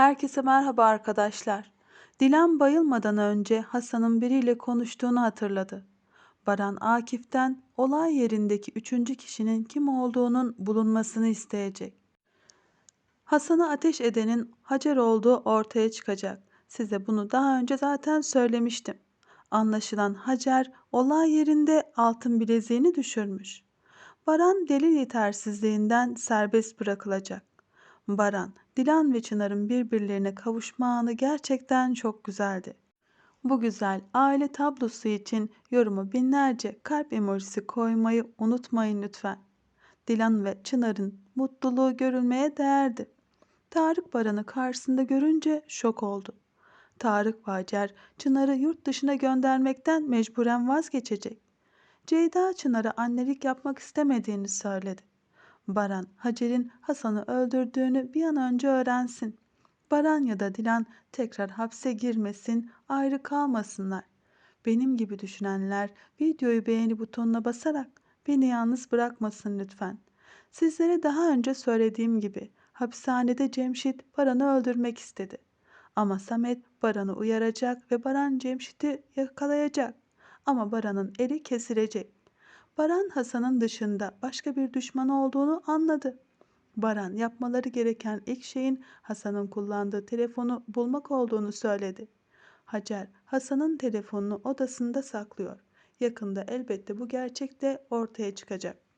Herkese merhaba arkadaşlar. Dilan bayılmadan önce Hasan'ın biriyle konuştuğunu hatırladı. Baran Akif'ten olay yerindeki üçüncü kişinin kim olduğunun bulunmasını isteyecek. Hasan'ı ateş edenin Hacer olduğu ortaya çıkacak. Size bunu daha önce zaten söylemiştim. Anlaşılan Hacer olay yerinde altın bileziğini düşürmüş. Baran delil yetersizliğinden serbest bırakılacak. Baran, Dilan ve Çınar'ın birbirlerine kavuşma anı gerçekten çok güzeldi. Bu güzel aile tablosu için yorumu binlerce kalp emojisi koymayı unutmayın lütfen. Dilan ve Çınar'ın mutluluğu görülmeye değerdi. Tarık Baran'ı karşısında görünce şok oldu. Tarık ve Hacer Çınar'ı yurt dışına göndermekten mecburen vazgeçecek. Ceyda Çınar'a annelik yapmak istemediğini söyledi. Baran, Hacer'in Hasan'ı öldürdüğünü bir an önce öğrensin. Baran ya da Dilan tekrar hapse girmesin, ayrı kalmasınlar. Benim gibi düşünenler videoyu beğeni butonuna basarak beni yalnız bırakmasın lütfen. Sizlere daha önce söylediğim gibi hapishanede Cemşit Baran'ı öldürmek istedi. Ama Samet Baran'ı uyaracak ve Baran Cemşit'i yakalayacak. Ama Baran'ın eli kesilecek. Baran Hasan'ın dışında başka bir düşmanı olduğunu anladı. Baran yapmaları gereken ilk şeyin Hasan'ın kullandığı telefonu bulmak olduğunu söyledi. Hacer Hasan'ın telefonunu odasında saklıyor. Yakında elbette bu gerçek de ortaya çıkacak.